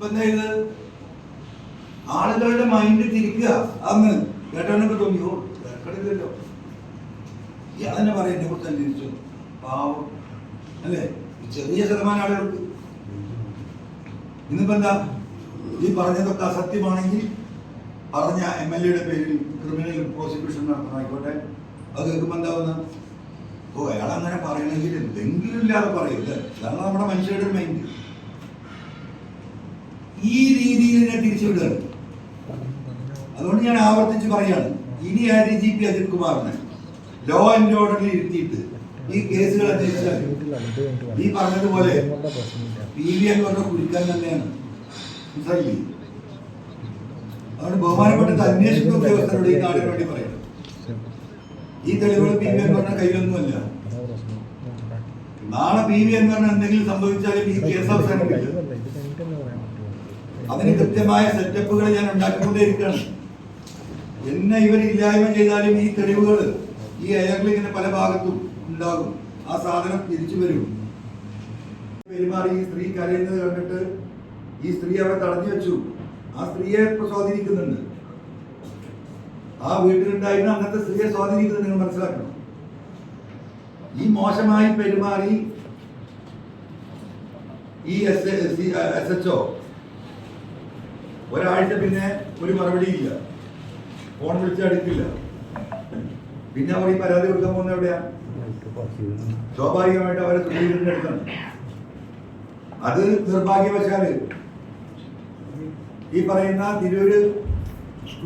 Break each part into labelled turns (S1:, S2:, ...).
S1: ഇപ്പൊ എന്താ ആളുകളുടെ മൈൻഡ് തിരിക്കുക. അങ്ങ് കേട്ടവനൊക്കെ തോന്നിയോ കേൾക്കണില്ലല്ലോ ഈ അതന്നെ പറയാം എന്നെ കുറിച്ച് പാവം. അല്ലേ? ചെറിയ ശതമാനം ആളുകൾക്ക്. ഇന്നിപ്പോ എന്താ? ഈ പറഞ്ഞതൊക്കെ അസത്യമാണെങ്കിൽ പറഞ്ഞ എം എൽ എയുടെ പേരിൽ ക്രിമിനൽ പ്രോസിക്യൂഷൻ നടത്തണമായിക്കോട്ടെ. അത് കേൾക്കുമ്പോൾ എന്താവുന്ന ഓ അയാൾ അങ്ങനെ പറയണമെങ്കിൽ എന്തെങ്കിലും ഇല്ലാതെ പറയില്ല അതാണ് നമ്മുടെ മനുഷ്യരുടെ മൈൻഡ് ഈ രീതിയിൽ എന്നെ തിരിച്ചുവിടുകയാണ് അതുകൊണ്ട് ഞാൻ ആവർത്തിച്ച് പറയാണ് ഇനി ആ ഡി ജി പി അജിത് കുമാറിനെ ലോ ആൻഡ് ഓർഡറിൽ ഇരുത്തിയിട്ട് ഈ കേസുകൾ അന്വേഷിച്ചാൽ ഈ പറഞ്ഞതുപോലെ പി വി എന്ന് പറഞ്ഞ കുരുക്കാൻ തന്നെയാണ്. അതുകൊണ്ട് ബഹുമാനപ്പെട്ട അന്വേഷണ ഉദ്യോഗസ്ഥരോട് ഈ നാടിന് വേണ്ടി പറയുന്നത് ഈ തെളിവുകൾ പി വി എന്ന് പറഞ്ഞ കയ്യിലൊന്നുമല്ല. നാളെ പി വി എന്ന് പറഞ്ഞ എന്തെങ്കിലും സംഭവിച്ചാലും ഈ കേസ് അവസാനിക്കില്ല അതിന് കൃത്യമായ സെറ്റപ്പുകൾ ഞാൻ ഉണ്ടാക്കിക്കൊണ്ടേയിരിക്കുകയാണ്. എന്നെ ഇവർ ഇല്ലായ്മ ചെയ്താലും ഈ തെളിവുകൾ ഈ അയാളിൽ പല ഭാഗത്തും ഉണ്ടാകും. ആ സാധനം തിരിച്ചു വരും. പെരുമാറി ഈ സ്ത്രീ കരയുന്നത് കണ്ടിട്ട് ഈ സ്ത്രീ അവിടെ തടഞ്ഞു വെച്ചു. ആ സ്ത്രീയെ ഇപ്പൊ സ്വാധീനിക്കുന്നുണ്ട്. ആ വീട്ടിലുണ്ടായിരുന്ന അങ്ങനത്തെ സ്ത്രീയെ സ്വാധീനിക്കുന്നത് നിങ്ങൾ മനസ്സിലാക്കണം. ഈ മോശമായി പെരുമാറി ഈ എസ് എസ് എച്ച് ഒ ഒരാഴ്ച പിന്നെ ഒരു മറുപടി ഇല്ല. ഫോൺ വിളിച്ച് അടുക്കില്ല. പിന്നെ അവർ ഈ പരാതി കൊടുക്കാൻ പോകുന്ന എവിടെയാ? സ്വാഭാവികമായിട്ട് അവരെ അടുത്താണ്. അത് നിർഭാഗ്യവശാൽ ഈ പറയുന്ന തിരൂര്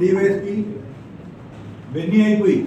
S1: ഡിവൈഎസ്പി ബെന്നിയായി പോയി